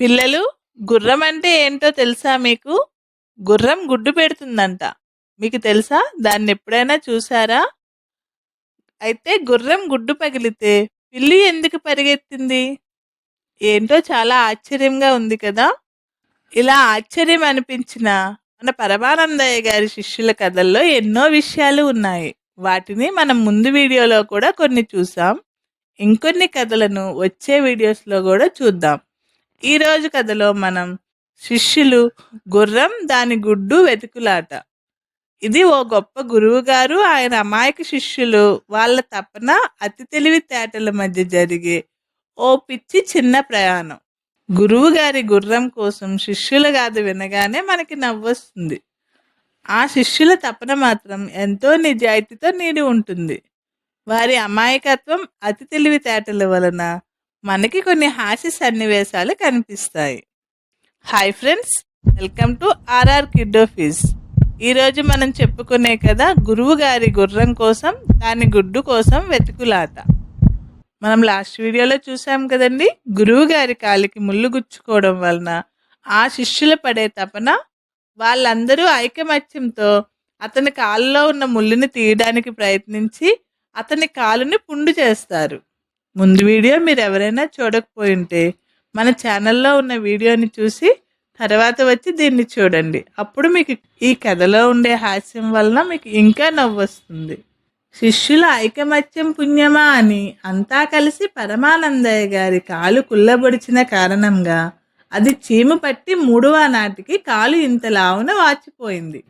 పిల్లలు గుర్రం అంటే ఏంటో తెలుసా మీకు? గుర్రం గుడ్డు పెడుతుందంట. మీకు తెలుసా? దాన్ని ఎప్పుడైనా చూసారా? అయితే గుర్రం గుడ్డు పగిలితే పిల్లి ఎందుకు పరిగెత్తింది? ఏంటో చాలా ఆశ్చర్యంగా ఉంది కదా? ఇలా ఆశ్చర్యం అనిపించిన మన పరమానందయ్య గారి శిష్యుల కథల్లో ఎన్నో విషయాలు ఉన్నాయి. వాటిని మనం ముందు వీడియోలో కూడా కొన్ని చూసాం. ఇంకొన్ని కథలను వచ్చే వీడియోస్లో కూడా చూద్దాం. ఈరోజు కథలో మనం శిష్యులు గుర్రం దాని గుడ్డు వెతుకులాట. ఇది ఓ గొప్ప గురువు గారు ఆయన అమాయక శిష్యులు వాళ్ళ తపన అతి తెలివితేటల మధ్య జరిగే ఓ పిచ్చి చిన్న ప్రయాణం. గురువు గారి గుర్రం కోసం శిష్యుల గాథ వినగానే మనకి నవ్వొస్తుంది. ఆ శిష్యుల తపన మాత్రం ఎంతో నిజాయితీతో నీడి ఉంటుంది. వారి అమాయకత్వం అతి తెలివితేటల వలన మనకి కొన్ని హాస్య సన్నివేశాలు కనిపిస్తాయి. Hi friends welcome to R R కిడ్డోఫీస్ ఈరోజు మనం చెప్పుకునే కదా గురువు గారి గుర్రం కోసం దాని గుడ్డు కోసం వెతుకులాట. మనం లాస్ట్ వీడియోలో చూసాం కదండి గురువు గారి కాలికి ముళ్ళు గుచ్చుకోవడం వలన ఆ శిష్యులు పడే తపన వాళ్ళందరూ ఐకమత్యంతో అతని కాలులో ఉన్న ముళ్ళుని తీయడానికి ప్రయత్నించి అతని కాలుని పుండు చేస్తారు. ముందు వీడియో మీరు ఎవరైనా చూడకపోయింటే మన ఛానల్లో ఉన్న వీడియోని చూసి తర్వాత వచ్చి దీన్ని చూడండి. అప్పుడు మీకు ఈ కథలో ఉండే హాస్యం వలన మీకు ఇంకా నవ్వొస్తుంది శిష్యుల ఐకమత్యం పుణ్యమా అని అంతా కలిసి పరమానందయ్య గారి కాలు కుల్లబొడిచిన కారణంగా అది చీము పట్టి మూడవ నాటికి కాలు ఇంత లావున వాచిపోయింది.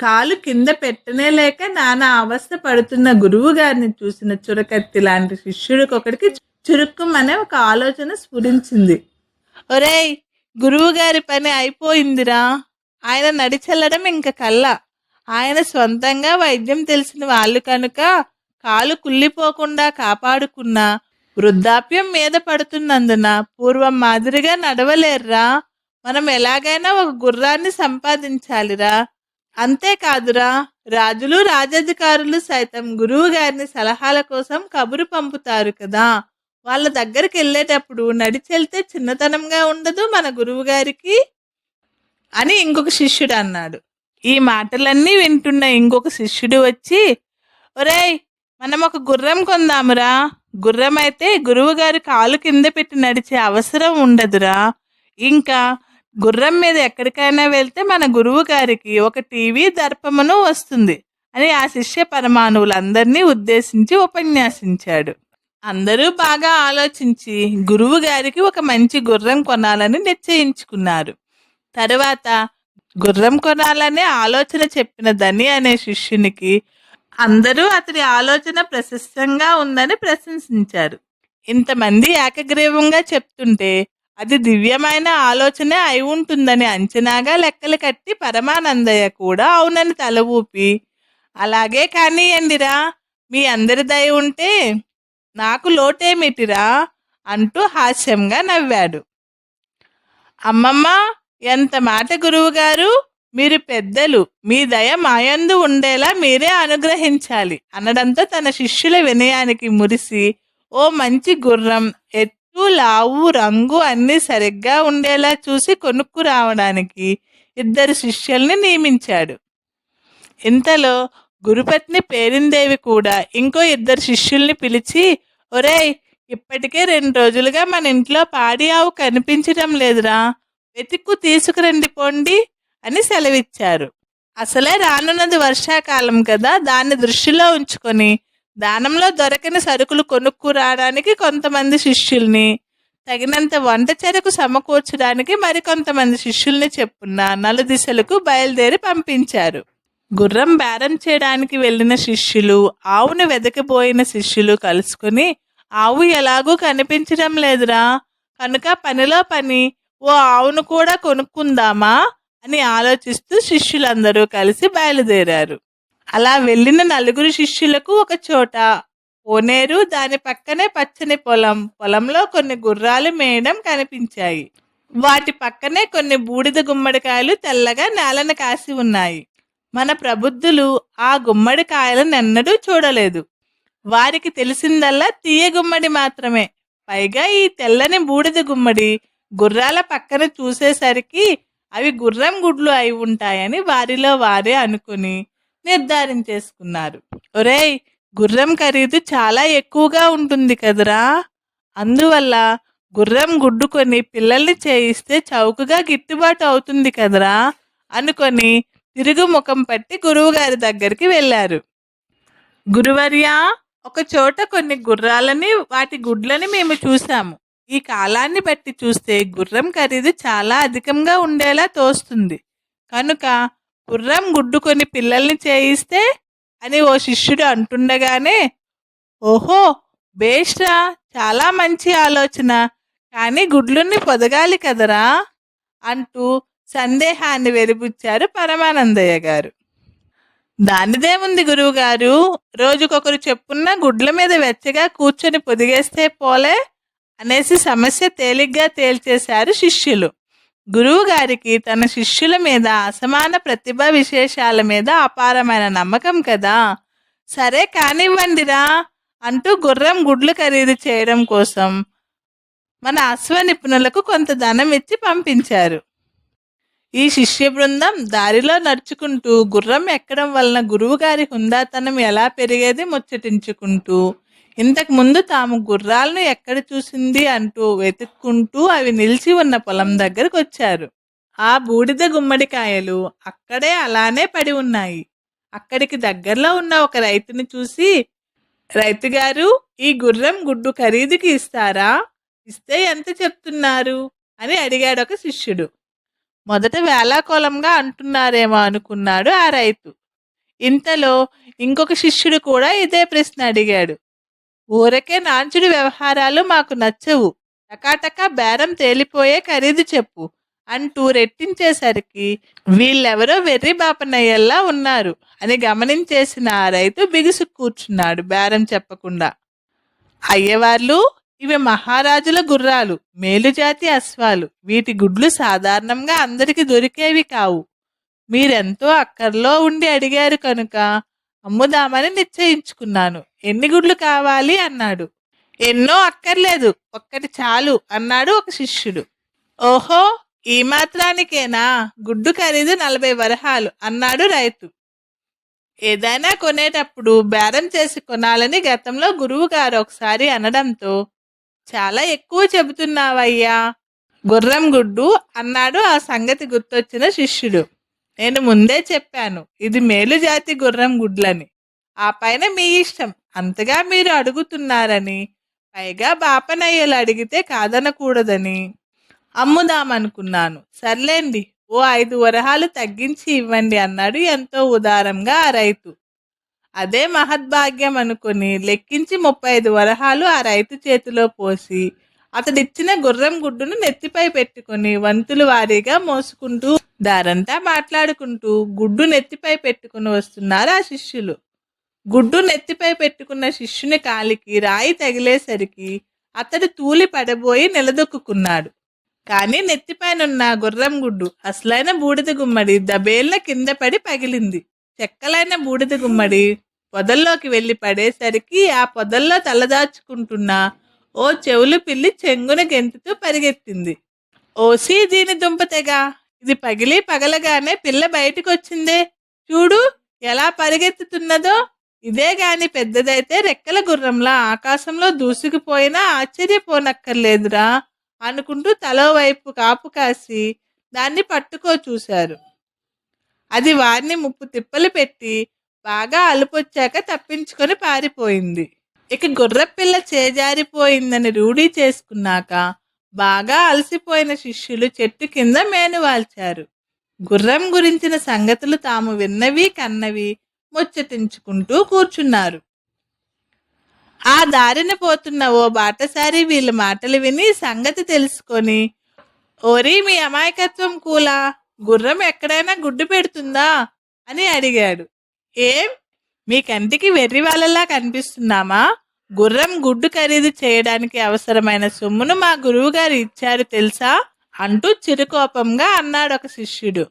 కాలు కింద పెట్టనే లేక నానా అవస్థ పడుతున్న గురువు గారిని చూసిన చురకత్తి లాంటి శిష్యుడికొకడికి చురుక్కుమనే ఒక ఆలోచన స్ఫురించింది. ఒరేయ్ గురువు గారి పని అయిపోయిందిరా. ఆయన నడిచెల్లడం ఇంక కల్లా. ఆయన సొంతంగా వైద్యం తెలిసిన వాళ్ళు కనుక కాలు కుళ్ళిపోకుండా కాపాడుకున్న వృద్ధాప్యం మీద పడుతున్నందున పూర్వం మాదిరిగా నడవలేర్రా. మనం ఎలాగైనా ఒక గుర్రాన్ని సంపాదించాలిరా. అంతేకాదురా రాజులు రాజాధికారులు సైతం గురువు గారిని సలహాల కోసం కబురు పంపుతారు కదా. వాళ్ళ దగ్గరికి వెళ్ళేటప్పుడు నడిచెళ్తే చిన్నతనంగా ఉండదు మన గురువు గారికి? అని ఇంకొక శిష్యుడు అన్నాడు. ఈ మాటలన్నీ వింటున్న ఇంకొక శిష్యుడు వచ్చి ఒరేయ్ మనం ఒక గుర్రం కొందామురా. గుర్రం అయితే గురువుగారి కాలు కింద పెట్టి నడిచే అవసరం ఉండదురా. ఇంకా గుర్రం మీద ఎక్కడికైనా వెళ్తే మన గురువు గారికి ఒక టీవీ దర్పమును వస్తుంది అని ఆ శిష్య పరమాణువులందరినీ ఉద్దేశించి ఉపన్యాసించాడు. అందరూ బాగా ఆలోచించి గురువు గారికి ఒక మంచి గుర్రం కొనాలని నిశ్చయించుకున్నారు. తరువాత గుర్రం కొనాలనే ఆలోచన చెప్పిన ధని అనే శిష్యునికి అందరూ అతడి ఆలోచన ప్రశస్తంగా ఉందని ప్రశంసించారు. ఇంతమంది ఏకగ్రీవంగా చెప్తుంటే అది దివ్యమైన ఆలోచనే అయి ఉంటుందని అంచనాగా లెక్కలు కట్టి పరమానందయ్య కూడా అవునని తల ఊపి అలాగే కానియండిరా మీ అందరి దయ ఉంటే నాకు లోటేమిటిరా? అంటూ హాస్యంగా నవ్వాడు. అమ్మమ్మ ఎంత మాట గురువుగారు మీరు పెద్దలు మీ దయ మాయందు ఉండేలా మీరే అనుగ్రహించాలి అనడంతో తన శిష్యుల వినయానికి మురిసి ఓ మంచి గుర్రం ఎత్తు లావు రంగు అన్నీ సరిగ్గా ఉండేలా చూసి కొనుక్కు రావడానికి ఇద్దరు శిష్యుల్ని నియమించాడు. ఇంతలో గురుపత్ని పేరిందేవి కూడా ఇంకో ఇద్దరు శిష్యుల్ని పిలిచి ఒరేయ్ ఇప్పటికే రెండు రోజులుగా మన ఇంట్లో పాడి ఆవు కనిపించడం లేదురా వెతుక్కు తీసుకురండి పోండి అని సెలవిచ్చారు. అసలే రానున్నది వర్షాకాలం కదా దాన్ని దృష్టిలో ఉంచుకొని దానంలో దొరకని సరుకులు కొనుక్కురావడానికి కొంతమంది శిష్యుల్ని తగినంత వంట చెరకు సమకూర్చడానికి మరికొంతమంది శిష్యుల్ని చెప్పున్న నలుదిశలకు బయలుదేరి పంపించారు. గుర్రం బేరం చేయడానికి వెళ్ళిన శిష్యులు ఆవును వెదకబోయిన శిష్యులు కలుసుకుని ఆవు ఎలాగూ కనిపించడం లేదురా కనుక పనిలో పని ఓ ఆవును కూడా కొనుక్కుందామా? అని ఆలోచిస్తూ శిష్యులందరూ కలిసి బయలుదేరారు. అలా వెళ్ళిన నలుగురు శిష్యులకు ఒక చోట ఓనేరు దాని పక్కనే పచ్చని పొలం. పొలంలో కొన్ని గుర్రాలు మేయడం కనిపించాయి. వాటి పక్కనే కొన్ని బూడిద గుమ్మడికాయలు తెల్లగా నేలన కాసి ఉన్నాయి. మన ప్రబుద్ధులు ఆ గుమ్మడికాయలను ఎన్నడూ చూడలేదు. వారికి తెలిసిందల్లా తీయ గుమ్మడి మాత్రమే. పైగా ఈ తెల్లని బూడిద గుమ్మడి గుర్రాల పక్కన చూసేసరికి అవి గుర్రం గుడ్లు అయి ఉంటాయని వారిలో వారే అనుకుని నిర్ధారించేసుకున్నారు ఒరేయ్ గుర్రం ఖరీదు చాలా ఎక్కువగా ఉంటుంది కదరా. అందువల్ల గుర్రం గుడ్డు కొని పిల్లల్ని చేయిస్తే చౌకగా గిట్టుబాటు అవుతుంది కదరా అనుకొని తిరుగు ముఖం పట్టి గురువుగారి దగ్గరికి వెళ్ళారు. గురువర్యా ఒక చోట కొన్ని గుర్రాలని వాటి గుడ్లని మేము చూసాము ఈ కాలాన్ని బట్టి చూస్తే గుర్రం ఖరీదు చాలా అధికంగా ఉండేలా తోస్తుంది. కనుక గుర్రం గుడ్డుకొని పిల్లల్ని చేయిస్తే అని ఓ శిష్యుడు అంటుండగానే ఓహో బేష్రా చాలా మంచి ఆలోచన. కానీ గుడ్లుని పొదగాలి కదరా? అంటూ సందేహాన్ని వెలిబుచ్చారు పరమానందయ్య గారు. దానిదేముంది గురువుగారు. రోజుకొకరు చెప్పున్న గుడ్ల మీద వెచ్చగా కూర్చొని పొదిగేస్తే పోలే అనేసి సమస్య తేలిగ్గా తేల్చేశారు శిష్యులు. గురువుగారికి తన శిష్యుల మీద అసమాన ప్రతిభ విశేషాల మీద అపారమైన నమ్మకం కదా. సరే కానివ్వండిరా అంటూ గుర్రం గుడ్లు ఖరీదు చేయడం కోసం మన అశ్వ నిపుణులకు కొంత ధనం ఇచ్చి పంపించారు. ఈ శిష్య బృందం దారిలో నడుచుకుంటూ గుర్రం ఎక్కడం వలన గురువుగారి హుందాతనం ఎలా పెరిగేది ముచ్చటించుకుంటూ ఇంతకుముందు తాము గుర్రాలను ఎక్కడ చూసింది అంటూ వెతుక్కుంటూ అవి నిలిచి ఉన్న పొలం దగ్గరకు వచ్చారు. ఆ బూడిద గుమ్మడికాయలు అక్కడే అలానే పడి ఉన్నాయి. అక్కడికి దగ్గరలో ఉన్న ఒక రైతుని చూసి రైతు గారు ఈ గుర్రం గుడ్డు ఖరీదుకి ఇస్తారా? ఇస్తే ఎంత చెప్తున్నారు? అని అడిగాడు ఒక శిష్యుడు. మొదట వేలాకోలంగా అంటున్నారేమో అనుకున్నాడు ఆ రైతు. ఇంతలో ఇంకొక శిష్యుడు కూడా ఇదే ప్రశ్న అడిగాడు. ఊరకే నాంచుడి వ్యవహారాలు మాకు నచ్చవు. టకాటకా బేరం తేలిపోయే ఖరీదు చెప్పు అంటూ రెట్టించేసరికి వీళ్ళెవరో వెర్రి బాపనయ్యల్లా ఉన్నారు. అని గమనించేసిన ఆ రైతు బిగుసు కూర్చున్నాడు బేరం చెప్పకుండా. అయ్యవార్లు ఇవి మహారాజుల గుర్రాలు మేలుజాతి అశ్వాలు. వీటి గుడ్లు సాధారణంగా అందరికి దొరికేవి కావు. మీరెంతో అక్కర్లో ఉండి అడిగారు కనుక అమ్ముదామని నిశ్చయించుకున్నాను. ఎన్ని గుడ్లు కావాలి అన్నాడు. ఎన్నో అక్కర్లేదు. ఒక్కటి చాలు అన్నాడు ఒక శిష్యుడు. ఓహో ఈ మాత్రానికేనా? గుడ్డు ఖరీదు నలభై వరహాలు అన్నాడు రైతు. ఏదైనా కొనేటప్పుడు బేరం చేసి కొనాలని గతంలో గురువు గారు ఒకసారి అనడంతో చాలా ఎక్కువ చెబుతున్నావయ్యా గుర్రం గుడ్డు అన్నాడు ఆ సంగతి గుర్తొచ్చిన శిష్యుడు. నేను ముందే చెప్పాను ఇది మేలు జాతి గుర్రం గుడ్లని. ఆ పైన మీ ఇష్టం. అంతగా మీరు అడుగుతున్నారని పైగా బాపనయ్యలు అడిగితే కాదనకూడదని అమ్ముదామనుకున్నాను. సర్లేండి ఓ ఐదు వరహాలు తగ్గించి ఇవ్వండి అన్నాడు ఎంతో ఉదారంగా ఆ రైతు. అదే మహద్భాగ్యం అనుకుని లెక్కించి ముప్పై ఐదు వరహాలు ఆ రైతు చేతిలో పోసి అతడిచ్చిన గుర్రం గుడ్డును నెత్తిపై పెట్టుకుని వంతులు వారీగా మోసుకుంటూ దారంతా మాట్లాడుకుంటూ గుడ్డు నెత్తిపై పెట్టుకుని వస్తున్నారు ఆ శిష్యులు. గుడ్డు నెత్తిపై పెట్టుకున్న శిష్యుని కాలికి రాయి తగిలేసరికి అతడు తూలి పడబోయి నిలదొక్కున్నాడు. కానీ నెత్తిపైనున్న గుర్రం గుడ్డు అసలైన బూడిద గుమ్మడి దబేళ్ళ కింద పడి పగిలింది. చెక్కలైన బూడిద గుమ్మడి పొదల్లోకి వెళ్ళి పడేసరికి ఆ పొదల్లో తలదాచుకుంటున్న ఓ చెవులు పిల్లి చెంగున గెంతుతూ పరిగెత్తింది. ఓసి దీని దుంపతెగా ఇది పగిలి పగలగానే పిల్ల బయటకొచ్చిందే. వచ్చిందే చూడు ఎలా పరిగెత్తుతున్నదో. ఇదే గాని పెద్దదైతే రెక్కల గుర్రంలా ఆకాశంలో దూసుకుపోయినా ఆశ్చర్యపోనక్కర్లేదురా అనుకుంటూ తలో వైపు కాపు కాసి దాన్ని పట్టుకో చూశారు. అది వారిని ముప్పు తిప్పలు పెట్టి బాగా అలుపొచ్చాక తప్పించుకొని పారిపోయింది. ఇక గుర్రపిల్ల చేజారిపోయిందని రూఢీ చేసుకున్నాక బాగా అలసిపోయిన శిష్యులు చెట్టు కింద మేనువాల్చారు. గుర్రం గురించిన సంగతులు తాము విన్నవి కన్నవి ముచ్చటించుకుంటూ కూర్చున్నారు. ఆ దారిన పోతున్న ఓ బాటసారి వీళ్ళ మాటలు విని సంగతి తెలుసుకొని ఓరి మీ అమాయకత్వం కూలా? గుర్రం ఎక్కడైనా గుడ్డు పెడుతుందా? అని అడిగాడు. ఏం? మీ కంటికి వెర్రి వాళ్ళలా కనిపిస్తున్నామా గుర్రం గుడ్డు ఖరీదు చేయడానికి అవసరమైన సొమ్మును మా గురువుగారు ఇచ్చారు తెలుసా? అంటూ చిరుకోపంగా అన్నాడు ఒక శిష్యుడు.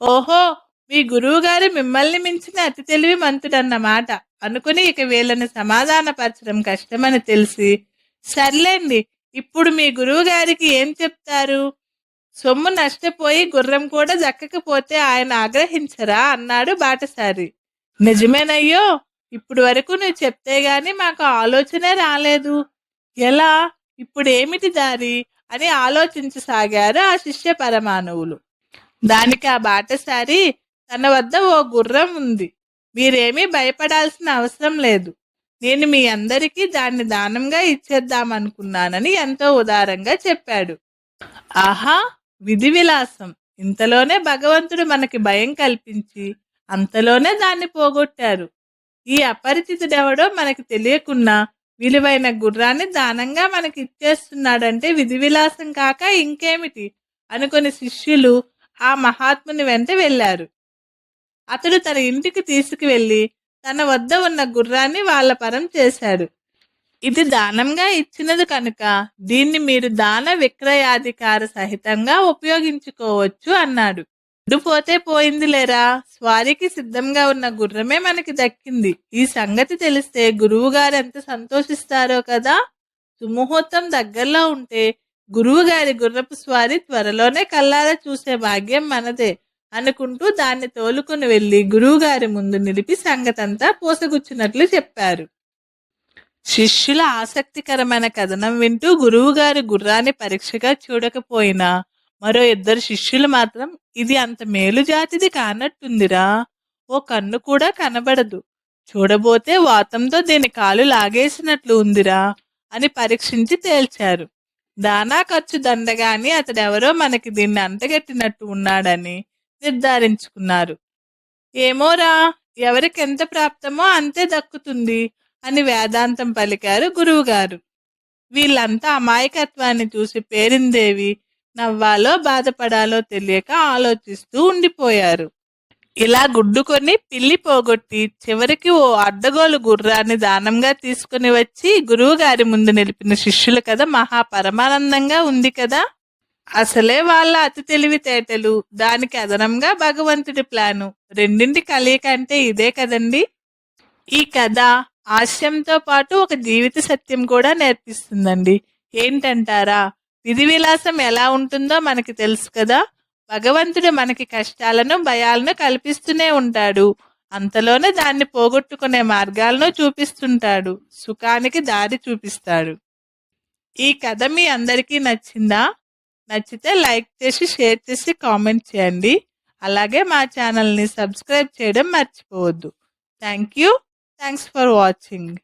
ఓహో! మీ గురువుగారు మిమ్మల్ని మించిన అతి తెలివి మంతుడన్నమాట. అనుకుని ఇక వీళ్ళని సమాధానపరచడం కష్టమని తెలిసి సర్లేండి ఇప్పుడు మీ గురువు గారికి ఏం చెప్తారు? సొమ్ము నష్టపోయి గుర్రం కూడా దక్కకపోతే ఆయన ఆగ్రహించరా? అన్నాడు బాటసారి. నిజమేనయ్యో ఇప్పుడు వరకు నువ్వు చెప్తే గాని మాకు ఆలోచనే రాలేదు. ఎలా? ఇప్పుడు ఏమిటి దారి? అని ఆలోచించసాగారు ఆ శిష్య పరమాణువులు. దానికి ఆ బాటసారి తన వద్ద ఓ గుర్రం ఉంది. మీరేమీ భయపడాల్సిన అవసరం లేదు. నేను మీ అందరికీ దాన్ని దానంగా ఇచ్చేద్దామనుకున్నానని ఎంతో ఉదారంగా చెప్పాడు. ఆహా! విధి విలాసం ఇంతలోనే భగవంతుడు మనకి భయం కల్పించి అంతలోనే దాన్ని పోగొట్టారు. ఈ అపరిచితుడెవడో మనకి తెలియకున్నా విలువైన గుర్రాన్ని దానంగా మనకి ఇచ్చేస్తున్నాడంటే విధి విలాసం కాక ఇంకేమిటి? అనుకుని శిష్యులు ఆ మహాత్ముని వెంట వెళ్ళారు. అతడు తన ఇంటికి తీసుకువెళ్ళి తన వద్ద ఉన్న గుర్రాన్ని వాళ్ళ పరం చేశాడు. ఇది దానంగా ఇచ్చినది కనుక దీన్ని మీరు దాన విక్రయాధికార సహితంగా ఉపయోగించుకోవచ్చు అన్నాడు. పోతే పోయింది లేరా? స్వారీకి సిద్ధంగా ఉన్న గుర్రమే మనకి దక్కింది. ఈ సంగతి తెలిస్తే గురువు గారు ఎంత సంతోషిస్తారో కదా? సుముహూర్తం దగ్గరలో ఉంటే గురువు గారి గుర్రపు స్వారీ త్వరలోనే కల్లారా చూసే భాగ్యం మనదే. అనుకుంటూ దాన్ని తోలుకుని వెళ్ళి గురువుగారి ముందు నిలిపి సంగతంతా పోసగుచ్చినట్లు చెప్పారు. శిష్యుల ఆసక్తికరమైన కథనం వింటూ గురువుగారు గుర్రాన్ని పరీక్షగా చూడకపోయినా మరో ఇద్దరు శిష్యులు మాత్రం ఇది అంత మేలు జాతిది కానట్టుందిరా. ఓ కన్ను కూడా కనబడదు. చూడబోతే వాతంతో దీని కాలు లాగేసినట్లు ఉందిరా అని పరీక్షించి తేల్చారు. దానా ఖర్చు దండగాని అతడెవరో మనకి దీన్ని అంటగట్టినట్టు ఉన్నాడని నిర్ధారించుకున్నారు. ఏమోరా ఎవరికి ఎంత ప్రాప్తమో అంతే దక్కుతుంది అని వేదాంతం పలికారు గురువుగారు. వీళ్ళంతా అమాయకత్వాన్ని చూసి పేరిందేవి నవ్వాలో బాధపడాలో తెలియక ఆలోచిస్తూ ఉండిపోయారు. ఇలా గుడ్డుకొని పిల్లి పోగొట్టి చివరికి ఓ అడ్డగోలు గుర్రాన్ని దానంగా తీసుకుని వచ్చి గురువుగారి ముందు నిలిపిన శిష్యుల కథ మహా పరమానందంగా ఉంది కదా! అసలే వాళ్ళ అతి తెలివితేటలు. దానికి అదనంగా భగవంతుడి ప్లాను. రెండింటి కలయిక అంటే ఇదే కదండి. ఈ కథ హాస్యంతో పాటు ఒక జీవిత సత్యం కూడా నేర్పిస్తుందండి. ఏంటంటారా? విధి విలాసం ఎలా ఉంటుందో మనకి తెలుసు కదా. భగవంతుడు మనకి కష్టాలను భయాలను కల్పిస్తూనే ఉంటాడు. అంతలోనే దాన్ని పోగొట్టుకునే మార్గాలను చూపిస్తుంటాడు. సుఖానికి దారి చూపిస్తాడు. ఈ కథ మీ అందరికీ నచ్చిందా? నచ్చితే లైక్ చేసి షేర్ చేసి కామెంట్ చేయండి. అలాగే మా ఛానల్ని సబ్స్క్రైబ్ చేయడం మర్చిపోవద్దు. Thank you. Thanks for watching.